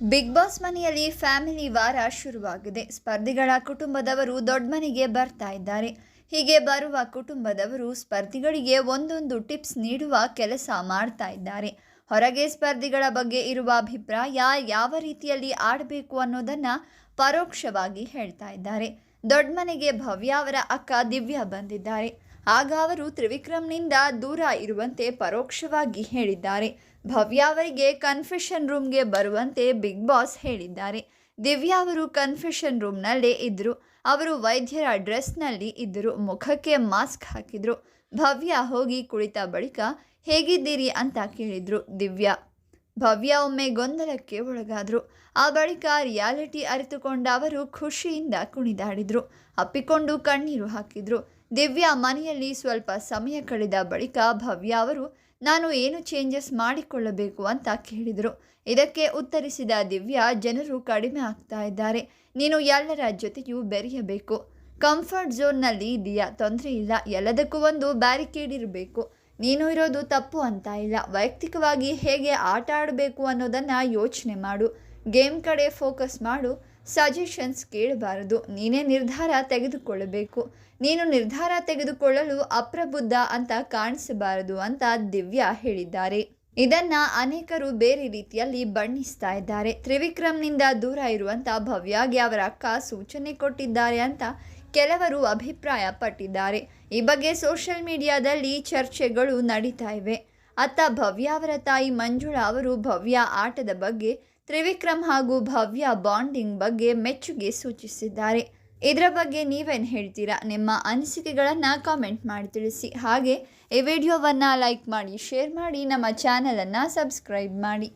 Big boss ಮನೆಯಲ್ಲಿ family ವಾರ ಶುರುವಾಗಿದೆ. ಸ್ಪರ್ಧಿಗಳ ಕುಟುಂಬದವರು ದೊಡ್ಡ ಮನೆಗೆ ಬರ್ತಾ ಇದ್ದಾರೆ. ಹೀಗೆ ಬರುವ ಕುಟುಂಬದವರು ಸ್ಪರ್ಧಿಗಳಿಗೆ ಒಂದೊಂದು ಟಿಪ್ಸ್ ನೀಡುವ ಕೆಲಸ ಮಾಡ್ತಾ ಇದ್ದಾರೆ. ಹೊರಗೆ ಸ್ಪರ್ಧಿಗಳ ಬಗ್ಗೆ ಇರುವ ಅಭಿಪ್ರಾಯ ಯಾವ ರೀತಿಯಲ್ಲಿ ಆಡಬೇಕು ಅನ್ನೋದನ್ನ ಪರೋಕ್ಷವಾಗಿ ಹೇಳ್ತಾ ಇದ್ದಾರೆ. ದೊಡ್ಡ ಮನೆಗೆ ಭವ್ಯ ಅವರ ಅಕ್ಕ ದಿವ್ಯಾ ಬಂದಿದ್ದಾರೆ. ಆಗ ಅವರು ತ್ರಿವಿಕ್ರಮ್ನಿಂದ ದೂರ ಇರುವಂತೆ ಪರೋಕ್ಷವಾಗಿ ಹೇಳಿದ್ದಾರೆ. ಭವ್ಯ ಅವರಿಗೆ ಕನ್ಫೆಷನ್ ರೂಮ್ಗೆ ಬರುವಂತೆ ಬಿಗ್ ಬಾಸ್ ಹೇಳಿದ್ದಾರೆ. ದಿವ್ಯಾ ಅವರು ಕನ್ಫೆಷನ್ ರೂಮ್ನಲ್ಲೇ ಇದ್ದರು ಅವರು ವೈದ್ಯರ ಡ್ರೆಸ್ನಲ್ಲಿ ಇದ್ದರು ಮುಖಕ್ಕೆ ಮಾಸ್ಕ್ ಹಾಕಿದರು. ಭವ್ಯ ಹೋಗಿ ಕುಳಿತ ಬಳಿಕ ಹೇಗಿದ್ದೀರಿ ಅಂತ ಕೇಳಿದರು ದಿವ್ಯಾ. ಭವ್ಯ ಒಮ್ಮೆ ಗೊಂದಲಕ್ಕೆ ಒಳಗಾದರು. ಆ ಬಳಿಕ ರಿಯಾಲಿಟಿ ಅರಿತುಕೊಂಡ ಅವರು ಖುಷಿಯಿಂದ ಕುಣಿದಾಡಿದರು. ಅಪ್ಪಿಕೊಂಡು ಕಣ್ಣೀರು ಹಾಕಿದ್ರು. ದಿವ್ಯಾ ಮನೆಯಲ್ಲಿ ಸ್ವಲ್ಪ ಸಮಯ ಕಳೆದ ಬಳಿಕ ಭವ್ಯ ಅವರು, ನಾನು ಏನು ಚೇಂಜಸ್ ಮಾಡಿಕೊಳ್ಳಬೇಕು ಅಂತ ಕೇಳಿದರು. ಇದಕ್ಕೆ ಉತ್ತರಿಸಿದ ದಿವ್ಯಾ, ಜನರು ಕಡಿಮೆ ಆಗ್ತಾ ಇದ್ದಾರೆ. ನೀನು ಎಲ್ಲರ ಜೊತೆಯೂ ಬೆರೆಯಬೇಕು. ಕಂಫರ್ಟ್ ಝೋನ್ನಲ್ಲಿ ಇದೆಯಾ ತೊಂದರೆ ಇಲ್ಲ. ಎಲ್ಲದಕ್ಕೂ ಒಂದು ಬ್ಯಾರಿಕೇಡ್ ಇರಬೇಕು. ನೀನು ಇರೋದು ತಪ್ಪು ಅಂತ ಇಲ್ಲ. ವೈಯಕ್ತಿಕವಾಗಿ ಹೇಗೆ ಆಟ ಆಡಬೇಕು ಅನ್ನೋದನ್ನು ಯೋಚನೆ ಮಾಡು. ಗೇಮ್ ಕಡೆ ಫೋಕಸ್ ಮಾಡು. ಸಜೆಷನ್ಸ್ ಕೇಳಬಾರದು. ನೀನೇ ನಿರ್ಧಾರ ತೆಗೆದುಕೊಳ್ಳಬೇಕು. ನೀನು ನಿರ್ಧಾರ ತೆಗೆದುಕೊಳ್ಳಲು ಅಪ್ರಬುದ್ಧ ಅಂತ ಕಾಣಿಸಬಾರದು ಅಂತ ದಿವ್ಯಾ ಹೇಳಿದ್ದಾರೆ. ಇದನ್ನ ಅನೇಕರು ಬೇರೆ ರೀತಿಯಲ್ಲಿ ಬಣ್ಣಿಸ್ತಾ ಇದ್ದಾರೆ. ತ್ರಿವಿಕ್ರಮ್ನಿಂದ ದೂರ ಇರುವಂತ ಭವ್ಯಾಗೆ ಅವರ ಅಕ್ಕ ಸೂಚನೆ ಕೊಟ್ಟಿದ್ದಾರೆ ಅಂತ ಕೆಲವರು ಅಭಿಪ್ರಾಯ ಪಟ್ಟಿದ್ದಾರೆ ಈ ಬಗ್ಗೆ ಸೋಷಿಯಲ್ ಮೀಡಿಯಾದಲ್ಲಿ ಚರ್ಚೆಗಳು ನಡೀತಾ ಇವೆ. ಅತ್ತ ಭವ್ಯ ಅವರ ತಾಯಿ ಮಂಜುಳಾ ಅವರು ಭವ್ಯ ಆಟದ ಬಗ್ಗೆ ತ್ರಿವಿಕ್ರಮ್ ಹಾಗೂ ಭವ್ಯ ಬಾಂಡಿಂಗ್ ಬಗ್ಗೆ ಮೆಚ್ಚುಗೆ ಸೂಚಿಸಿದ್ದಾರೆ. ಇದರ ಬಗ್ಗೆ ನೀವೇನು ಹೇಳ್ತೀರಾ? ನಿಮ್ಮ ಅನಿಸಿಕೆಗಳನ್ನು ಕಾಮೆಂಟ್ ಮಾಡಿ ತಿಳಿಸಿ. ಹಾಗೆ ಈ ವಿಡಿಯೋವನ್ನು ಲೈಕ್ ಮಾಡಿ, ಶೇರ್ ಮಾಡಿ, ನಮ್ಮ ಚಾನಲನ್ನು ಸಬ್ಸ್ಕ್ರೈಬ್ ಮಾಡಿ.